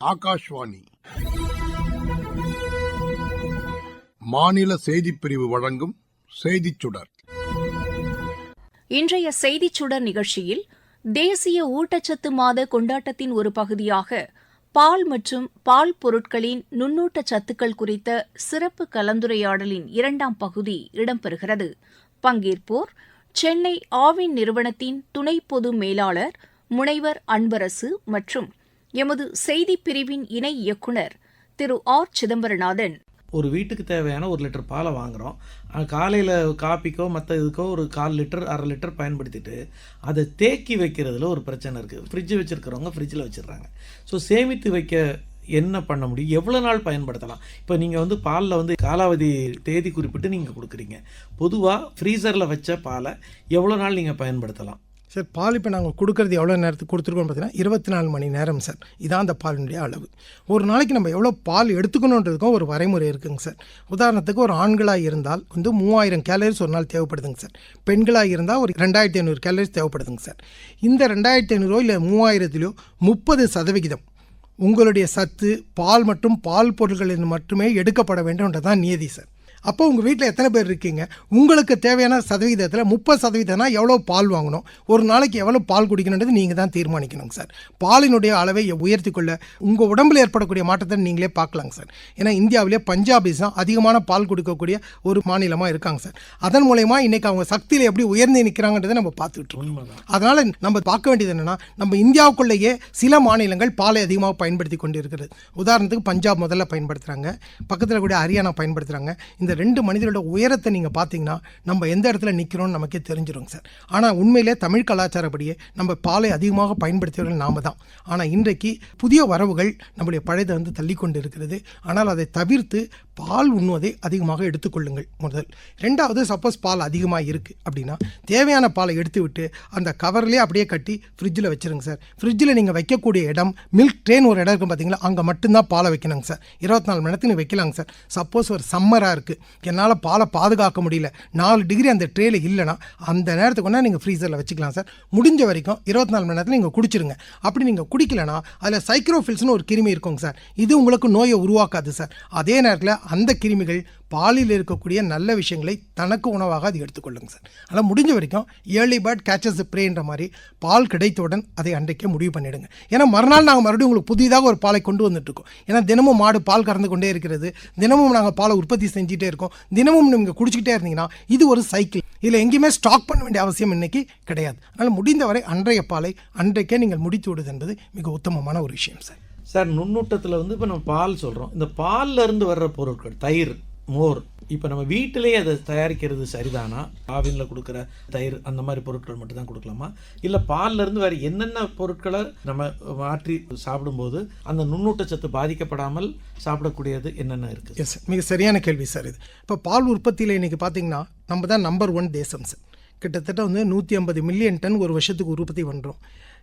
ஆகாஷ்வாணி. மாநில செய்திப் பிரிவு வழங்கும் செய்திச் சுடர். இன்றைய செய்திச் சுடர் நிகழ்ச்சியில் தேசிய ஊட்டச்சத்து மாத கொண்டாட்டத்தின் ஒரு பகுதியாக பால் மற்றும் பால் பொருட்களின் நுண்ணூட்ட சத்துக்கள் குறித்த சிறப்பு கலந்துரையாடலின் இரண்டாம் பகுதி இடம்பெறுகிறது. பங்கேற்போர் சென்னை ஆவின் நிறுவனத்தின் துணை பொது மேலாளர் முனைவர் அன்பரசு மற்றும் எமது செய்திப் பிரிவின் இணை இயக்குநர் திரு ஆர். சிதம்பரநாதன். ஒரு வீட்டுக்கு தேவையான ஒரு லிட்டர் பாலை வாங்குகிறோம் காலையில் காப்பிக்கோ மற்ற இதுக்கோ ஒரு கால் லிட்டர் அரை லிட்டர் பயன்படுத்திட்டு அதை தேக்கி வைக்கிறதுல ஒரு பிரச்சனை இருக்குது ஃப்ரிட்ஜ் வச்சுருக்கிறவங்க ஃப்ரிட்ஜில் வச்சிடுறாங்க. ஸோ சேமித்து வைக்க என்ன பண்ண முடியும்? எவ்வளோ நாள் பயன்படுத்தலாம்? இப்போ நீங்கள் வந்து பாலில் வந்து காலாவதி தேதி குறிப்பிட்டு நீங்கள் கொடுக்குறீங்க. பொதுவாக ஃப்ரீசரில் வச்ச பாலை எவ்வளோ நாள் நீங்கள் பயன்படுத்தலாம்? சார் பால் இப்போ நாங்கள் கொடுக்குறது எவ்வளோ நேரத்துக்கு கொடுத்துருக்கோம் பார்த்தீங்கன்னா இருபத்தி நாலு மணி நேரம் சார். இதான் அந்த பாலினுடைய அளவு. ஒரு நாளைக்கு நம்ம எவ்வளோ பால் எடுத்துக்கணுன்றதுக்கும் ஒரு வரைமுறை இருக்குங்க சார். உதாரணத்துக்கு ஒரு ஆண்களாக இருந்தால் வந்து மூவாயிரம் கேலரிஸ் ஒரு நாள் தேவைப்படுதுங்க சார். பெண்களாக இருந்தால் ஒரு ரெண்டாயிரத்தி ஐநூறு கேலரிஸ் தேவைப்படுதுங்க சார். இந்த ரெண்டாயிரத்தி ஐநூறுரூவா இல்லை மூவாயிரத்துலையோ முப்பது சதவிகிதம் உங்களுடைய சத்து பால் மற்றும் பால் பொருட்களில் மட்டுமே எடுக்கப்பட வேண்டும்ன்றதான் நியதி சார். அப்போ உங்கள் வீட்டில் எத்தனை பேர் இருக்கீங்க? உங்களுக்கு தேவையான சதவீதத்தில் முப்பது சதவீதம்னா எவ்வளோ பால் வாங்கணும்? ஒரு நாளைக்கு எவ்வளோ பால் குடிக்கணுன்றது நீங்கள் தான் தீர்மானிக்கணுங்க சார். பாலினுடைய அளவை உயர்த்தி கொள்ள உங்கள் உடம்பில் ஏற்படக்கூடிய மாற்றத்தை நீங்களே பார்க்கலாங்க சார். ஏன்னா இந்தியாவிலே பஞ்சாபிஸ் தான் அதிகமான பால் கொடுக்கக்கூடிய ஒரு மாநிலமாக இருக்காங்க சார். அதன் மூலயமா இன்றைக்கி அவங்க சக்தியில் எப்படி உயர்ந்து நிற்கிறாங்கன்றதை நம்ம பார்த்துட்டு இருக்கோம். அதனால் நம்ம பார்க்க வேண்டியது என்னென்னா நம்ம இந்தியாவுக்குள்ளேயே சில மாநிலங்கள் பாலை அதிகமாக பயன்படுத்தி கொண்டு இருக்கிறது உதாரணத்துக்கு பஞ்சாப் முதல்ல பயன்படுத்துகிறாங்க பக்கத்தில் கூட ஹரியானா பயன்படுத்துகிறாங்க இந்த ரெண்டு மனிதரோட உயரத்தை நீங்கள் பார்த்தீங்கன்னா நம்ம எந்த இடத்துல நிற்கிறோம்னு நமக்கே தெரிஞ்சிடும் சார். ஆனால் உண்மையிலே தமிழ் கலாச்சாரப்படியே நம்ம பாலை அதிகமாக பயன்படுத்தியவர்கள் நாம தான். ஆனால் இன்றைக்கு புதிய வரவுகள் நம்முடைய பழையதை வந்து தள்ளிக்கொண்டு இருக்கிறது. ஆனால் அதை தவிர்த்து பால் உண்ணுவதை அதிகமாக எடுத்துக்கொள்ளுங்கள் முதல். ரெண்டாவது சப்போஸ் பால் அதிகமாக இருக்குது அப்படின்னா தேவையான பாலை எடுத்து விட்டு அந்த கவர்லேயே அப்படியே கட்டி ஃப்ரிட்ஜில் வச்சிருங்க சார். ஃப்ரிட்ஜில் நீங்கள் வைக்கக்கூடிய இடம் மில்க் ட்ரெயின் ஒரு இடம் இருக்கும் பார்த்தீங்களா அங்கே மட்டும்தான் பாலை வைக்கணுங்க சார். இருபத்தி நாலு மணி நேரத்துக்கு வைக்கலாங்க சார். சப்போஸ் ஒரு சம்மராக இருக்குது என்னால் பாலை பாதுகாக்க முடியல. நாலு டிகிரி அந்த ட்ரேல இல்லைனா அந்த நேரத்துக்கு ஒன்றா நீங்கள் ஃப்ரீசரில் வச்சுக்கலாம் சார். முடிஞ்ச வரைக்கும் இருபத்தி நாலு மணி நேரத்தில் நீங்கள் குடிச்சிருங்க. அப்படி நீங்கள் குடிக்கலனா அதில் சைக்ரோஃபில்ஸ்னு ஒரு கிருமி இருக்குங்க சார். இது உங்களுக்கு நோயை உருவாக்காது சார். அதே நேரத்தில் அந்த கிருமிகள் பாலில் இருக்கக்கூடிய நல்ல விஷயங்களை தனக்கு உணவாக அது எடுத்துக்கொள்ளுங்க சார். அதனால் முடிஞ்ச வரைக்கும் ஏர்லி பேர்ட் கேச்சஸ் ப்ரேன்ற மாதிரி பால் கிடைத்தவுடன் அதை அன்றைக்கே முடிவு பண்ணிடுங்க. ஏன்னா மறுநாள் நாங்கள் மறுபடியும் உங்களுக்கு புதிதாக ஒரு பாலை கொண்டு வந்துட்டுருக்கோம். ஏன்னா தினமும் மாடு பால் கறந்து கொண்டே இருக்கிறது. தினமும் நாங்கள் பாலை உற்பத்தி செஞ்சுட்டே இருக்கோம். தினமும் நீங்கள் குடிச்சிக்கிட்டே இருந்தீங்கன்னா இது ஒரு சைக்கிள் இதில் எங்கேயுமே ஸ்டாக் பண்ண வேண்டிய அவசியம் இன்னைக்கு கிடையாது. அதனால் முடிந்தவரை அன்றைய பாலை அன்றைக்கே நீங்கள் முடித்து விடுது என்பது மிக உத்தமமான ஒரு விஷயம் சார். சார் நுண்ணூட்டத்தில் வந்து இப்போ நம்ம பால் சொல்கிறோம் இந்த பாலில் இருந்து வர்ற பொருட்கள் தயிர் மோர். இப்போ நம்ம வீட்டிலேயே அதை தயாரிக்கிறது சரிதானா? ஆவினில் கொடுக்குற தயிர் அந்த மாதிரி பொருட்கள் மட்டும் தான் கொடுக்கலாமா? இல்லை பால்ல இருந்து வேறு என்னென்ன பொருட்களை நம்ம மாற்றி சாப்பிடும்போது அந்த நுண்ணூட்டச்சத்து பாதிக்கப்படாமல் சாப்பிடக்கூடியது என்னென்ன இருக்குது எஸ் மிக சரியான கேள்வி சார் இது. இப்போ பால் உற்பத்தியில் இன்றைக்கி பார்த்தீங்கன்னா நம்ம தான் நம்பர் ஒன் தேசம் சார் கிட்டத்தட்ட வந்து நூற்றி ஐம்பது மில்லியன் டன் ஒரு வருஷத்துக்கு உற்பத்தி பண்ணுறோம்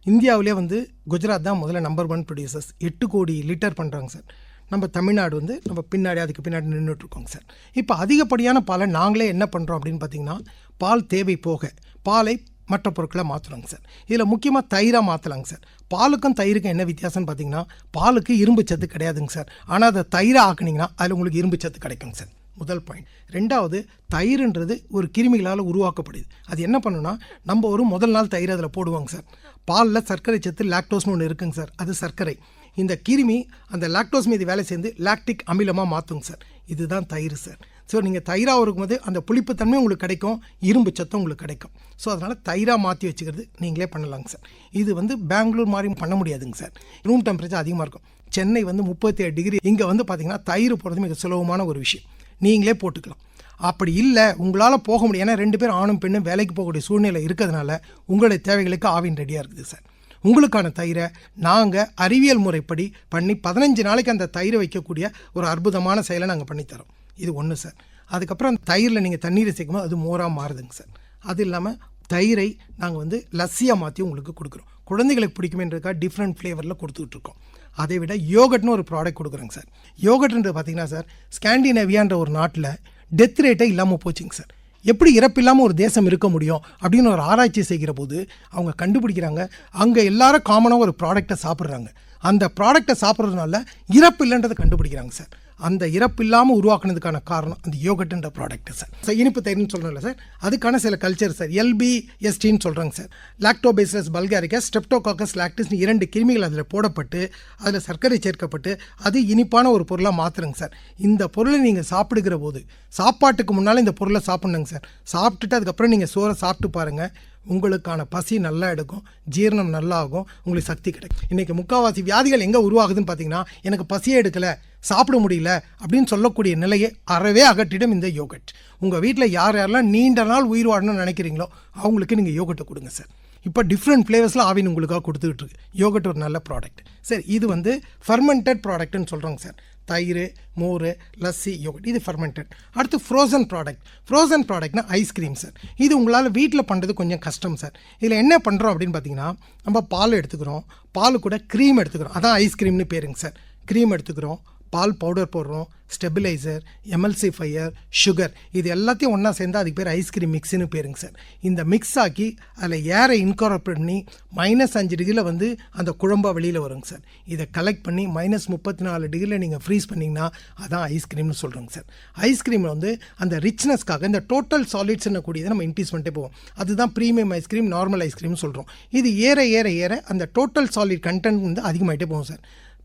இந்தியாவிலே வந்து குஜராத் தான் முதல்ல நம்பர் ஒன் ப்ரொடியூசர்ஸ் எட்டு கோடி லிட்டர் பண்ணுறாங்க சார் நம்ம தமிழ்நாடு வந்து நம்ம பின்னாடி அதுக்கு பின்னாடி நின்றுட்டுருக்கோங்க சார். இப்போ அதிகப்படியான பாலை நாங்களே என்ன பண்ணுறோம் அப்படின்னு பார்த்தீங்கன்னா பால் தேவை போக பாலை மற்ற பொருட்களை மாற்றுறோங்க சார். இதில் முக்கியமாக தயிராக மாற்றலாங்க சார். பாலுக்கும் தயிருக்கும் என்ன வித்தியாசம்னு பார்த்தீங்கன்னா பாலுக்கு இரும்பு சத்து கிடையாதுங்க சார். ஆனால் அதை தயிராக ஆக்குனீங்கன்னா அதில் உங்களுக்கு இரும்பு சத்து கிடைக்குங்க சார். முதல் பாயிண்ட் ரெண்டாவது தயிர்ன்றது ஒரு கிருமிகளால் உருவாக்கப்படுது. அது என்ன பண்ணுன்னா நம்ம ஒரு முதல் நாள் தயிர் அதில் போடுவாங்க சார். பாலில் சர்க்கரை சத்து லாக்டோஸ்னு ஒன்று இருக்குங்க சார். அது சர்க்கரை. இந்த கிருமி அந்த லாக்டோஸ் மீது வேலை சேர்ந்து லாக்டிக் அமிலமாக மாற்றுங்க சார். இதுதான் தயிர் சார். ஸோ நீங்கள் தயிராக இருக்கும்போது அந்த புளிப்புத்தன்மை உங்களுக்கு கிடைக்கும் இரும்பு சத்தம் உங்களுக்கு கிடைக்கும். ஸோ அதனால் தயிராக மாற்றி வச்சுக்கிறது நீங்களே பண்ணலாங்க சார். இது வந்து பெங்களூர் மாதிரி பண்ண முடியாதுங்க சார். ரூம் டெம்பரேச்சர் அதிகமாக இருக்கும். சென்னை வந்து முப்பத்தேழு டிகிரி. இங்கே வந்து பார்த்தீங்கன்னா தயிர் போடுறது மிக சுலபமான ஒரு விஷயம். நீங்களே போட்டுக்கலாம். அப்படி இல்லை உங்களால் போக முடியும். ஏன்னா ரெண்டு பேரும் ஆணும் பெண்ணும் வேலைக்கு போகக்கூடிய சூழ்நிலை இருக்கிறதுனால உங்களுடைய தேவைகளுக்கு ஆவின் ரெடியாக இருக்குது சார். உங்களுக்கான தயிரை நாங்கள் அறிவியல் முறைப்படி பண்ணி பதினஞ்சு நாளைக்கு அந்த தயிரை வைக்கக்கூடிய ஒரு அற்புதமான செயலை நாங்கள் பண்ணித்தரோம் இது ஒன்று சார். அதுக்கப்புறம் அந்த தயிரில் நீங்கள் தண்ணீரை சேர்க்கும்போது அது மோராக மாறுதுங்க சார். அது இல்லாமல் தயிரை நாங்கள் வந்து லஸ்ஸியாக மாற்றி உங்களுக்கு கொடுக்குறோம். குழந்தைகளுக்கு பிடிக்குமேன்றதுக்காக டிஃப்ரெண்ட் ஃப்ளேவரில் கொடுத்துட்ருக்கோம் அதை விட யோகட்னு ஒரு ப்ராடக்ட் கொடுக்குறோங்க சார். யோகட்ன்றது பார்த்தீங்கன்னா சார் ஸ்காண்டினேவியான்ற ஒரு நாட்டில் டெத் ரேட்டே இல்லாமல் போச்சுங்க சார். எப்படி இறப்பில்லாமல் ஒரு தேசம் இருக்க முடியும் அப்படின்னு ஒரு ஆராய்ச்சி செய்கிற போது அவங்க கண்டுபிடிக்கிறாங்க. அங்கே எல்லாரும் காமனாக ஒரு ப்ராடக்டை சாப்பிட்றாங்க. அந்த ப்ராடக்ட்டை சாப்பிட்றதுனால இறப்பு இல்லைன்றதை கண்டுபிடிக்கிறாங்க சார். அந்த இறப்பு இல்லாமல் உருவாக்குனதுக்கான காரணம் அந்த யோகட்டுன்ற ப்ராடக்ட் சார் சார் இனிப்பு தயிர்னு சொல்கிறோம்ல சார் அதுக்கான சில கல்ச்சர் சார் எல்பிஎஸ்டின்னு சொல்கிறாங்க சார் லாக்டோபேசஸ் பல்காரிக்கா ஸ்டெப்டோகாக்கஸ் லாக்டிஸ்னு இரண்டு கிருமிகள் அதில் போடப்பட்டு அதில் சர்க்கரை சேர்க்கப்பட்டு அது இனிப்பான ஒரு பொருளாக மாற்றுறங்க சார் இந்த பொருளை நீங்கள் சாப்பிடுகிற போது சாப்பாட்டுக்கு முன்னால் இந்த பொருளை சாப்பிட்ணுங்க சார் சாப்பிட்டுட்டு அதுக்கப்புறம் நீங்கள் சோறை சாப்பிட்டு பாருங்கள் உங்களுக்கான பசி நல்லா எடுக்கும் ஜீரணம் நல்லா ஆகும் உங்களுக்கு சக்தி கிடைக்கும். இன்றைக்கி முக்கால்வாசி வியாதிகள் எங்கே உருவாகுதுன்னு பார்த்தீங்கன்னா எனக்கு பசியே எடுக்கலை. சாப்பிட முடியல அப்படின்னு சொல்லக்கூடிய நிலையை அறவே அகற்றிடும் இந்த யோகட். உங்கள் வீட்டில் யார் யாரெல்லாம் நீண்ட நாள் உயிர் வாழணும்னு நினைக்கிறீங்களோ அவங்களுக்கு நீங்கள் யோகட்டை கொடுங்க சார் இப்போ டிஃப்ரெண்ட் ஃப்ளேவர்ஸில் ஆவின் உங்களுக்காக கொடுத்துக்கிட்டு இருக்கு. யோகட் ஒரு நல்ல ப்ராடக்ட் சார் இது வந்து ஃபர்மெண்டட் ப்ராடக்ட்னு சொல்கிறோங்க சார் தயிர் மோர் லஸ்ஸி யோகட். இது ஃபர்மெண்டட் அடுத்து ஃப்ரோசன் ப்ராடக்ட் ஃப்ரோசன் ப்ராடக்ட்னா ஐஸ்கிரீம் சார் இது உங்களால் வீட்டில் பண்ணுறது கொஞ்சம் கஷ்டம் சார் இதில் என்ன பண்ணுறோம் அப்படின்னு பார்த்தீங்கன்னா நம்ம பால் எடுத்துக்கிறோம். பால் கூட க்ரீம் எடுத்துக்கிறோம். அதான் ஐஸ்கிரீம்னு பேருங்க சார் க்ரீம் எடுத்துக்கிறோம். பால் பவுடர் போடுறோம் ஸ்டெபிலைசர் எம்எல்சிஃபையர் சுகர் இது எல்லாத்தையும் ஒன்றா சேர்ந்து அதுக்கு பேர் ஐஸ்கிரீம் மிக்ஸுன்னு பேருங்க சார். இந்த மிக்ஸ் ஆக்கி அதில் ஏரை இன்கார்பரேட் பண்ணி மைனஸ் அஞ்சு டிகிரியில் வந்து அந்த குழம்பா வெளியில் வருங்க சார். இதை கலெக்ட் பண்ணி மைனஸ் முப்பத்தி நாலு டிகிரியில் நீங்கள் ஃப்ரீஸ் பண்ணிங்கன்னா அதான் ஐஸ்கிரீம்னு சொல்கிறோங்க சார். ஐஸ்கிரீமில் வந்து அந்த ரிச்னஸ்க்காக இந்த டோட்டல் சாலிட்ஸ் கூடியதை நம்ம இன்க்ரீஸ் பண்ணிட்டே போவோம். அதுதான் ப்ரீமியம் ஐஸ்கிரீம் நார்மல் ஐஸ்கிரீம்னு சொல்கிறோம் இது ஏற ஏற ஏற அந்த டோட்டல் சாலிட் கண்டென்ட் வந்து அதிகமாகிட்டே போகும் சார்.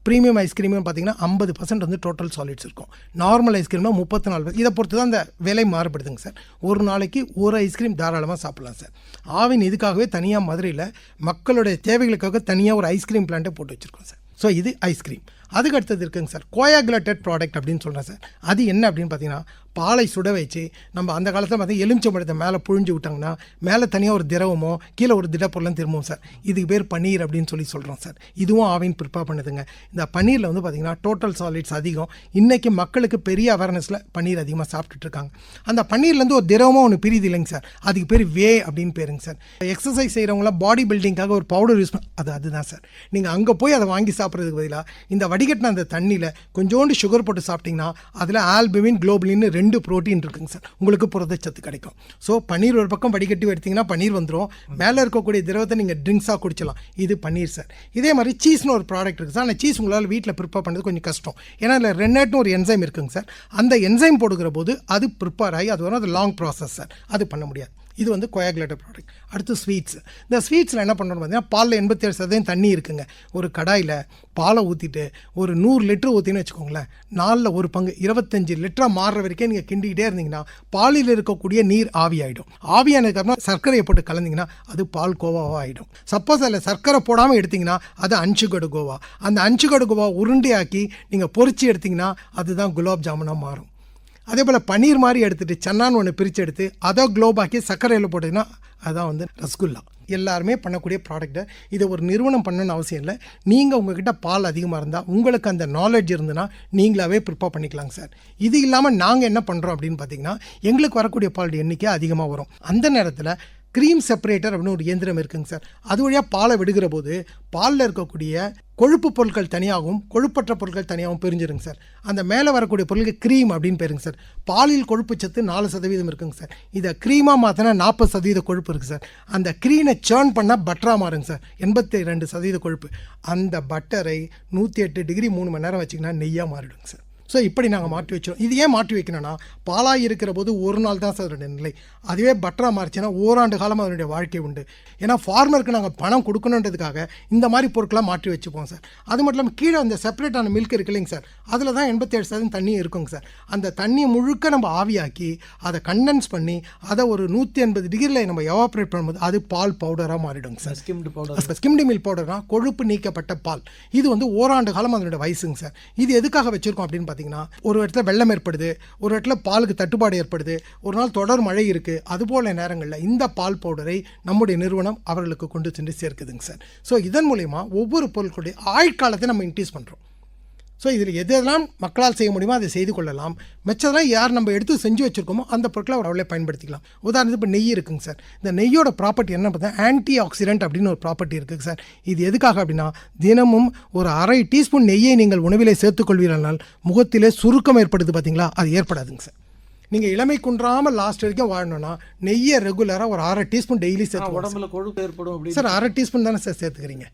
ப்ரீமியம் ஐஸ்கிரீமும் பார்த்தீங்கன்னா ஐம்பது பர்சன்ட் வந்து டோட்டல் சாலிட்ஸ் இருக்கும். நார்மல் ஐஸ்கிரீம்னா முப்பத்தி நாலு இதை பொறுத்து தான் அந்த விலை மாறுபடுதுங்க சார். ஒரு நாளைக்கு ஒரு ஐஸ்கிரீம் தாராளமாக சாப்பிட்லாம் சார். ஆவின் இதுக்காகவே தனியாக மதுரையில் மக்களுடைய தேவைகளுக்காக தனியாக ஒரு ஐஸ்கிரீம் பிளான்ட்டை போட்டு வச்சுருக்கோம் சார். ஸோ இது ஐஸ்கிரீம் அதுக்கு அடுத்தது இருக்குங்க சார். கோயாகுலேட்டட் ப்ராடக்ட் அப்படின்னு சொல்கிறேன் சார். அது என்ன அப்படின்னு பார்த்தீங்கன்னா பாலை சுட வச்சு நம்ம அந்த காலத்தில் பார்த்தா எலுமிச்சம்பழத்தை மேலே புழிஞ்சு விட்டாங்கன்னா மேலே தனியாக ஒரு திரவமோ கீழே ஒரு திடப்பொருளும் திரும்பவும் சார். இதுக்கு பேர் பன்னீர் அப்படின்னு சொல்லி சொல்கிறோம் சார். இதுவும் ஆவின் ப்ரிப்பேர் பண்ணுதுங்க. இந்த பன்னீரில் வந்து பார்த்திங்கன்னா டோட்டல் சாலிட்ஸ் அதிகம். இன்றைக்கி மக்களுக்கு பெரிய அவேர்னஸில் பன்னீர் அதிகமாக சாப்பிட்டுட்ருக்காங்க அந்த பன்னீர்லேருந்து ஒரு திரவமாக ஒன்று பிரியுது இல்லைங்க சார். அதுக்கு பேர் வே அப்படின்னு பேருங்க சார். எக்ஸசைஸ் செய்கிறவங்களாம் பாடி பில்டிங்காக ஒரு பவுடர் யூஸ் பண்ண அது அதுதான் சார். நீங்கள் அங்கே போய் அதை வாங்கி சாப்பிட்றதுக்கு பதிலாக இந்த வடிகட்டின அந்த தண்ணியில் கொஞ்சோண்டு சுகர் போட்டு சாப்பிட்டிங்கன்னா அதில் ஆல்புமின் குளோபலின்னு ரெண்டு ப்ரோட்டீன் இருக்குங்க சார். உங்களுக்கு புரதச்சத்து கிடைக்கும். ஸோ பன்னீர் ஒரு பக்கம் வடிகட்டி எடுத்தீங்கன்னா பன்னீர் வந்துடும் மேலே இருக்கக்கூடிய திரவத்தை நீங்கள் ட்ரிங்க்ஸாக குடிச்சலாம் இது பன்னீர் சார். இதே மாதிரி சீஸ்னு ஒரு ப்ராடக்ட் இருக்குது சார். அந்த சீஸ் உங்களால் வீட்டில் ப்ரிப்பேர் பண்ணுறது கொஞ்சம் கஷ்டம். ஏன்னா அதில் ரென்னட்னு ஒரு என்சைம் இருக்குங்க சார். அந்த என்சைம் போடுகிற போது அது ப்ரிப்பேர் ஆகி அது வரும். அது லாங் ப்ராசஸ் சார். அது பண்ண முடியாது. இது வந்து கொயாகுலேட்டர் ப்ராடக்ட் அடுத்து ஸ்வீட்ஸ் இந்த ஸ்வீட்ஸில் என்ன பண்ணணும் பார்த்தீங்கன்னா பாலில் எண்பத்தேழு சதவீதம் தண்ணி இருக்குங்க. ஒரு கடாயில் பாலை ஊற்றிட்டு ஒரு நூறு லிட்டர் ஊற்றின்னு வச்சுக்கோங்களேன் நாலில் ஒரு பங்கு இருபத்தஞ்சி லிட்டராக மாறுற வரைக்கும் நீங்கள் கிண்டிக்கிட்டே இருந்தீங்கன்னா பாலில் இருக்கக்கூடிய நீர் ஆவியாயிடும் ஆவியானதுக்கப்புறம் சர்க்கரையை போட்டு கலந்தீங்கன்னா அது பால் கோவாவாக ஆகிடும் சப்போஸ் அதில் சர்க்கரை போடாமல் எடுத்தீங்கன்னா அது அஞ்சுகடு கோவா. அந்த அஞ்சுகடு கோவா உருண்டையாக்கி நீங்கள் பொறிச்சு எடுத்தீங்கன்னா அதுதான் குலாப் ஜாமுனாக மாறும். அதே போல் பன்னீர் மாதிரி எடுத்துகிட்டு சன்னான்னு ஒன்று பிரித்து எடுத்து அதை க்ளோபாக்கி சர்க்கரையில் போட்டிங்கன்னா அதான் வந்து ரசகுல்லா எல்லாருமே பண்ணக்கூடிய ப்ராடக்ட்டை இதை ஒரு நிறுவனம் பண்ணணும்னு அவசியம் இல்லை. நீங்கள் உங்ககிட்ட பால் அதிகமாக இருந்தால் உங்களுக்கு அந்த நாலேஜ் இருந்துன்னா நீங்களாவே ப்ரிப்பேர் பண்ணிக்கலாங்க சார். இது இல்லாமல் நாங்கள் என்ன பண்ணுறோம் அப்படின்னு பார்த்தீங்கன்னா எங்களுக்கு வரக்கூடிய பால் எண்ணிக்கை அதிகமாக வரும். அந்த நேரத்தில் க்ரீம் செப்பரேட்டர் அப்படின்னு ஒரு இயந்திரம் இருக்குங்க சார். அது வழியாக பாலை விடுகிற போது பாலில் இருக்கக்கூடிய கொழுப்பு பொருட்கள் தனியாகவும் கொழுப்பற்ற பொருட்கள் தனியாகவும் பிரிஞ்சிருங்க சார். அந்த மேலே வரக்கூடிய பொருளுக்கு க்ரீம் அப்படின்னு பேருங்க சார். பாலில் கொழுப்பு சத்து நாலு சதவீதம் இருக்குங்க சார். இதை க்ரீமாக மாற்றினா நாற்பது சதவீத கொழுப்பு இருக்குது சார். அந்த க்ரீனை சேர்ன் பண்ணால் பட்டராக மாறுங்க சார். எண்பத்தி ரெண்டு சதவீத கொழுப்பு. அந்த பட்டரை நூற்றி எட்டு டிகிரி மூணு மணி நேரம் வச்சிங்கன்னா நெய்யாக மாறிடுங்க சார். ஸோ இப்படி நாங்கள் மாற்றி வச்சோம் இது ஏன் மாற்றி வைக்கணும்னா பாலாக இருக்கிற போது ஒரு நாள் தான் சார் அதனுடைய நிலை. அதுவே பட்டராக மாறிச்சுன்னா ஓராண்டு காலம் அதனுடைய வாழ்க்கை உண்டு. ஏன்னா ஃபார்மருக்கு நாங்கள் பணம் கொடுக்கணுன்றதுக்காக இந்த மாதிரி பொருட்களாக மாற்றி வச்சுப்போம் சார். அது மட்டும் இல்லாமல் கீழே அந்த செப்பரேட்டான மில்க் இருக்கு இல்லைங்க சார். அதில் தான் எண்பத்தேழு சதவீதம் தண்ணி இருக்குங்க சார். அந்த தண்ணியை முழுக்க நம்ம ஆவியாக்கி அதை கண்டென்ஸ் பண்ணி அதை ஒரு நூற்றி எண்பது டிகிரியில் நம்ம எவாப்ரேட் பண்ணும்போது அது பால் பவுடராக மாறிடுங்க sir. Skimmed powder skimmed milk பவுடர்னா கொழுப்பு நீக்கப்பட்ட பால். இது வந்து ஓராண்டு காலம் அதனுடைய வயசுங்க சார். இது எதுக்காக வச்சிருக்கோம் அப்படின்னு பார்த்தீங்கன்னா ஒரு இடத்துல வெள்ளம் ஏற்படுது ஒரு இடத்துல பாலுக்கு தட்டுப்பாடு ஏற்படுது ஒரு நாள் தொடர் மழை இருக்குது அதுபோல நேரங்களில் இந்த பால் பவுடரை நம்முடைய நிறுவனம் அவர்களுக்கு கொண்டு சென்று சேர்க்குதுங்க சார். ஸோ இதன் மூலயமா ஒவ்வொரு பொருட்களுடைய ஆயுட்காலத்தை நம்ம இன்க்ரீஸ் பண்ணுறோம் ஸோ இதில் எதெல்லாம் மக்களால் செய்ய முடியுமோ அதை செய்து கொள்ளலாம். மிச்சதெல்லாம் யார் நம்ம எடுத்து செஞ்சு வச்சுருக்கோமோ அந்த பொருட்களை அவளே பயன்படுத்திக்கலாம். உதாரணத்துக்கு இப்போ நெய் இருக்குங்க சார். இந்த நெய்யோட ப்ராப்பர்ட்டி என்ன பார்த்தா ஆன்டி ஆக்சிடென்ட் அப்படின்னு ஒரு ப்ராப்பர்ட்டி இருக்குது சார். இது எதுக்காக அப்படின்னா தினமும் ஒரு அரை டீஸ்பூன் நெய்யை நீங்கள் உணவிலே சேர்த்துக்கொள்வீர்களால் முகத்திலே சுருக்கம் ஏற்படுது பார்த்தீங்களா? அது ஏற்படாதுங்க சார். நீங்கள் இளமை குன்றாமல் லாஸ்ட் வரைக்கும் வாழணும்னா நெய்யை ரெகுலராக ஒரு அரை டீஸ்பூன் டெய்லி சேர்த்துக்கோங்க உடம்புல கொழுப்பு ஏற்படும் சார் அரை டீஸ்பூன் தானே சார் சேர்த்துக்கிறீங்க?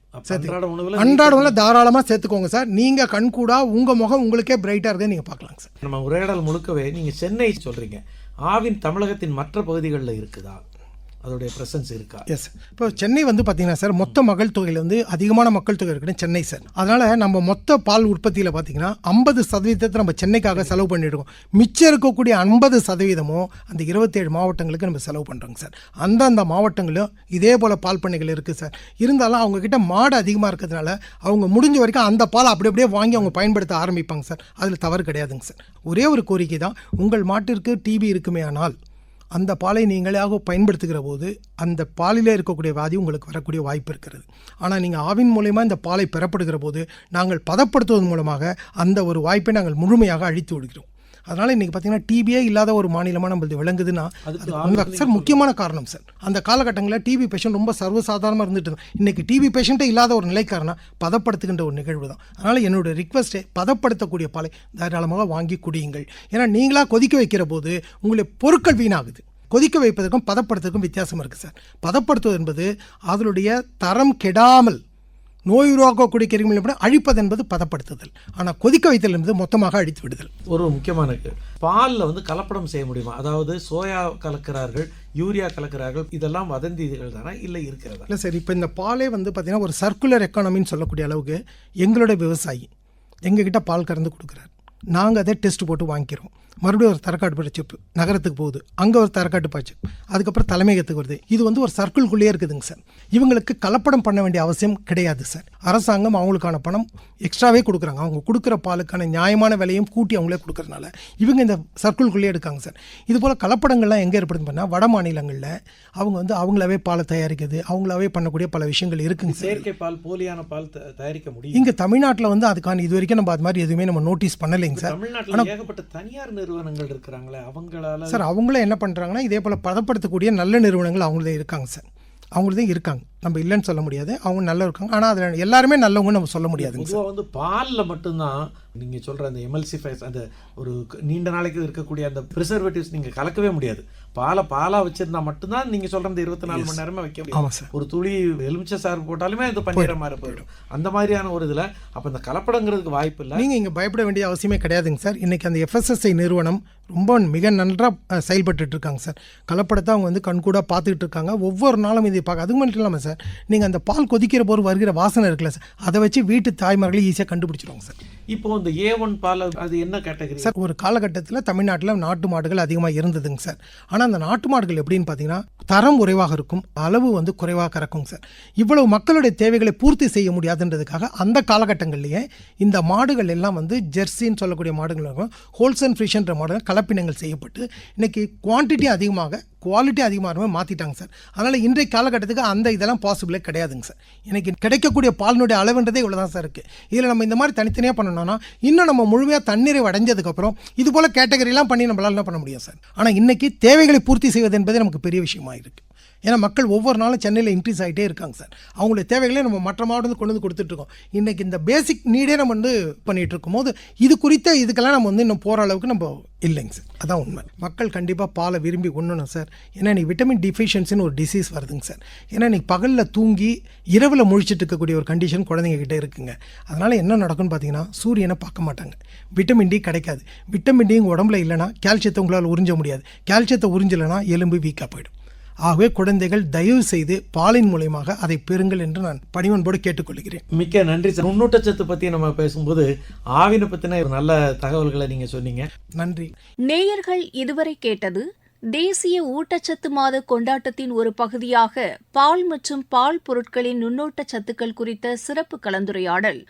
உணவுல அன்றாட உணவுல தாராளமாக சேர்த்துக்கோங்க சார். நீங்கள் கண்கூடா உங்கள் முகம் உங்களுக்கே பிரைட்டாக இருக்குன்னு நீங்கள் பார்க்கலாங்க சார். நம்ம உரையாடல் முழுக்கவே நீங்க சென்னை சொல்றீங்க. ஆவின் தமிழகத்தின் மற்ற பகுதிகளில் இருக்குதா? அதோடைய பிரசன்ஸ் இருக்கா? எஸ் இப்போ சென்னை வந்து பார்த்தீங்கன்னா சார் மொத்த மக்கள் தொகையில் வந்து அதிகமான மக்கள் தொகை இருக்குன்னு சென்னை சார். அதனால் நம்ம மொத்த பால் உற்பத்தியில் பார்த்தீங்கன்னா ஐம்பது சதவீதத்தை நம்ம சென்னைக்காக செலவு பண்ணிடுவோம் மிச்சம் இருக்கக்கூடிய ஐம்பது சதவீதமும் அந்த இருபத்தேழு மாவட்டங்களுக்கு நம்ம செலவு பண்ணுறோங்க சார். அந்தந்த மாவட்டங்களும் இதே போல் பால் பண்ணைகள் இருக்குது சார். இருந்தாலும் அவங்கக்கிட்ட மாடு அதிகமாக இருக்கிறதுனால அவங்க முடிஞ்ச வரைக்கும் அந்த பால் அப்படி அப்படியே வாங்கி அவங்க பயன்படுத்த ஆரம்பிப்பாங்க சார். அதில் தவறு கிடையாதுங்க சார். ஒரே ஒரு கோரிக்கை தான் உங்கள் மாட்டிற்கு டிபி இருக்குமே ஆனால் அந்த பாலை நீங்களாக பயன்படுத்துகிற போது அந்த பாலில் இருக்கக்கூடிய வியாதி உங்களுக்கு வரக்கூடிய வாய்ப்பு இருக்கிறது. ஆனால் நீங்கள் ஆவின் மூலயமா இந்த பாலை பெறப்படுகிற போது நாங்கள் பதப்படுத்துவதன் மூலமாக அந்த ஒரு வாய்ப்பை நாங்கள் முழுமையாக அழித்து விடுகிறோம். அதனால் இன்றைக்கி பார்த்தீங்கன்னா டிபியே இல்லாத ஒரு மாநிலமாக நம்மளது விளங்குதுன்னா அது சார் முக்கியமான காரணம் சார். அந்த காலகட்டங்களில் டிபி பேஷண்ட் ரொம்ப சர்வசாதாரணமாக இருந்துட்டு இருந்தாங்க. இன்னைக்கு டிபி பேஷண்ட்டே இல்லாத ஒரு நிலைக்காரனா பதப்படுத்துகின்ற ஒரு நிகழ்வு தான். அதனால் என்னோட ரிக்வஸ்ட்டே பதப்படுத்தக்கூடிய பாலை தாராளமாக வாங்கி குடியுங்கள். ஏன்னா நீங்களாக கொதிக்க வைக்கிற போது உங்களுடைய பொருட்கள் வீணாகுது. கொதிக்க வைப்பதற்கும் பதப்படுத்துவதற்கும் வித்தியாசம் இருக்குது சார். பதப்படுத்துவது என்பது அதனுடைய தரம் கெடாமல் நோய் உருவாக்கக்கூடிய கிருமிகள் எப்படி அழிப்பது என்பது பதப்படுத்துதல். ஆனால் கொதிக்க வைத்தல் என்பது மொத்தமாக அழித்து விடுதல். ஒரு முக்கியமான பாலில் வந்து கலப்படம் செய்ய முடியுமா? அதாவது சோயா கலக்கிறார்கள் யூரியா கலக்கிறார்கள் இதெல்லாம் வதந்திகள் தானே? இல்லை இருக்கிறதா? இல்லை சார் இப்போ இந்த பாலே வந்து பார்த்தீங்கன்னா ஒரு சர்க்குலர் எக்கானமின்னு சொல்லக்கூடிய அளவுக்கு எங்களோட விவசாயி எங்ககிட்ட பால் கறந்து கொடுக்குறாரு. நாங்கள் அதை டெஸ்ட் போட்டு வாங்கிக்கிறோம். மறுபடியும் ஒரு தரக்காட்டு பயிற்சிப்பு நகரத்துக்கு போகுது. அங்கே ஒரு தரக்காட்டு பயிற்சி அதுக்கப்புறம் தலைமையகத்துக்கு வருது. இது வந்து ஒரு சர்க்கிள்குள்ளேயே இருக்குதுங்க சார். இவங்களுக்கு கலப்படம் பண்ண வேண்டிய அவசியம் கிடையாது சார். அரசாங்கம் அவங்களுக்கான பணம் எக்ஸ்ட்ராவே கொடுக்குறாங்க. அவங்க கொடுக்குற பாலுக்கான நியாயமான விலையும் கூட்டி அவங்களே கொடுக்கறதுனால இவங்க இந்த சர்க்கிள்குள்ளேயே எடுக்காங்க சார். இது போல் கலப்படங்கள்லாம் எங்கே ஏற்படுது பண்ணால் வட மாநிலங்களில் அவங்க வந்து அவங்களாவே பாலை தயாரிக்கிறது அவங்களாவே பண்ணக்கூடிய பல விஷயங்கள் இருக்குங்க சார். செயற்கை பால் போலியான பால் தயாரிக்க முடியும் இங்கே தமிழ்நாட்டில் வந்து அதுக்கான இது வரைக்கும் நம்ம அது மாதிரி எதுவுமே நம்ம நோட்டீஸ் பண்ணலைங்க சார். ஏகப்பட்ட தனியார் நிறுவனங்கள் இருக்கிறாங்களே அவங்களால சார் அவங்களும் என்ன பண்ணுறாங்கன்னா இதே போல் பதப்படுத்தக்கூடிய நல்ல நிறுவனங்கள் அவங்களதே இருக்காங்க சார். அவங்களதே இருக்காங்க. நம்ம இல்லைன்னு சொல்ல முடியாது. அவங்க நல்லா இருக்காங்க. ஆனால் அதில் எல்லாருமே நல்லவங்க நம்ம சொல்ல முடியாதுங்க சார். பொதுவாக வந்து பாலில் மட்டும்தான் நீங்கள் சொல்கிற அந்த எமல்சிஃபைஸ் அந்த ஒரு நீண்ட நாளைக்கு இருக்கக்கூடிய அந்த ப்ரிசர்வேட்டிவ்ஸ் நீங்கள் கலக்கவே முடியாது. பாலை பாலாக வச்சிருந்தா மட்டும்தான் நீங்கள் சொல்கிற அந்த இருபத்தி நாலு மணி நேரமே வைக்க முடியும். ஆமாம் சார். ஒரு துளி எலுமிச்சை சாறு போட்டாலுமே இது பண்ணிடுற மாதிரி போயிடும். அந்த மாதிரியான ஒரு இதில் அப்போ இந்த கலப்படங்கிறதுக்கு வாய்ப்பு இல்லை. நீங்கள் இங்கே பயப்பட வேண்டிய அவசியமே கிடையாதுங்க சார். இன்றைக்கி அந்த எஃப்எஸ்எஸ்ஐ நிறுவனம் ரொம்ப மிக நன்றாக செயல்பட்டுட்டு இருக்காங்க சார். கலப்படத்தை அவங்க வந்து கண்கூடாக பார்த்துக்கிட்டு இருக்காங்க. ஒவ்வொரு நாளும் இதை பார்க்க அது மட்டும் இல்லாமல் சார் நீங்கள் அந்த பால் கொதிக்கிற போது வருகிற வாசனை இருக்குல்ல சார். அதை வச்சு வீட்டு தாய்மார்களே ஈஸியாக கண்டுபிடிச்சிருவாங்க சார். இப்போ இந்த ஏ ஒன் பால் அது என்ன கேட்டகரி சார் ஒரு காலகட்டத்தில் தமிழ்நாட்டில் நாட்டு மாடுகள் அதிகமாக இருந்ததுங்க சார். ஆனால் அந்த நாட்டு மாடுகள் எப்படின்னு பார்த்தீங்கன்னா தரம் குறைவாக இருக்கும் அளவு வந்து குறைவாக கறக்கும் சார். இவ்வளவு மக்களுடைய தேவைகளை பூர்த்தி செய்ய முடியாதுன்றதுக்காக அந்த காலகட்டங்கள்லேயே இந்த மாடுகள் எல்லாம் வந்து ஜெர்சின்னு சொல்லக்கூடிய மாடுகள் ஹோல்சன் ஃபிஷ்ன்ற மாடுகள் கலப்பினங்கள் செய்யப்பட்டு இன்னைக்கு குவான்டிட்டி அதிகமாக குவாலிட்டி அதிகமாக மாற்றிட்டாங்க சார். அதனால் இன்றைய காலகட்டத்துக்கு அந்த இதெல்லாம் பாசிபிளே கிடையாதுங்க சார். எனக்கு கிடைக்கக்கூடிய பாலினுடைய அளவுன்றதே இவ்வளோ தான் சார் இருக்குது இதில் நம்ம இந்த மாதிரி தனித்தனியாக பண்ணணும்னா இன்னும் நம்ம முழுமையாக தண்ணீரை அடைஞ்சதுக்கப்புறம் இது போல் கேட்டகரிலாம் பண்ணி நம்மளால் என்ன பண்ண முடியும் சார்? ஆனால் இன்றைக்கி தேவைகளை பூர்த்தி செய்வது என்பதே நமக்கு பெரிய விஷயமாக இருக்குது ஏன்னா மக்கள் ஒவ்வொரு நாளும் சென்னையில் இன்க்ரீஸ் ஆகிட்டே இருக்காங்க சார். அவங்களுடைய தேவைகளே நம்ம மற்ற மாவட்டத்தில் கொண்டு வந்து கொடுத்துட்ருக்கோம் இன்றைக்கி இந்த பேசிக் நீடே நம்ம வந்து பண்ணிகிட்டு இருக்கும்போது இது குறித்த இதுக்கெல்லாம் நம்ம வந்து இன்னும் போகிற அளவுக்கு நம்ம இல்லைங்க சார். அதான் உண்மை. மக்கள் கண்டிப்பாக பாலை விரும்பி உண்ணணும் சார். ஏன்னா நீ விட்டமின் டிஃபிஷியன்சின்னு ஒரு டிசீஸ் வருதுங்க சார். ஏன்னா நீ பகலில் தூங்கி இரவில் முழிச்சிட்டு இருக்கக்கூடிய ஒரு கண்டிஷன் குழந்தைங்கக்கிட்ட இருக்குங்க. அதனால் என்ன நடக்கும்னு பார்த்தீங்கன்னா சூரியனை பார்க்க மாட்டாங்க. விட்டமின் டி கிடைக்காது. விட்டமின் டி உங்கள் உடம்புல இல்லைன்னா கால்சியத்தை உங்களால் உறிஞ்ச முடியாது. கால்சியத்தை உறிஞ்சலைன்னா எலும்பு வீக்காக போயிடும். ஆகவே குழந்தைகள் தயவு செய்து பாலின் மூலயமாக அதை பெறுங்கள் என்று நான் பணிவன்போடு கேட்டுக்கொள்கிறேன். மிக்க நன்றி சார். நுண்ணூட்டச்சத்து பற்றி நம்ம பேசும்போது ஆவினை பற்றின ஒரு நல்ல தகவல்களை நீங்கள் சொன்னீங்க. நன்றி. நேயர்கள் இதுவரை கேட்டது தேசிய ஊட்டச்சத்து மாத கொண்டாட்டத்தின் ஒரு பகுதியாக பால் மற்றும் பால் பொருட்களின் நுண்ணோட்ட சத்துக்கள் குறித்த சிறப்பு கலந்துரையாடல்.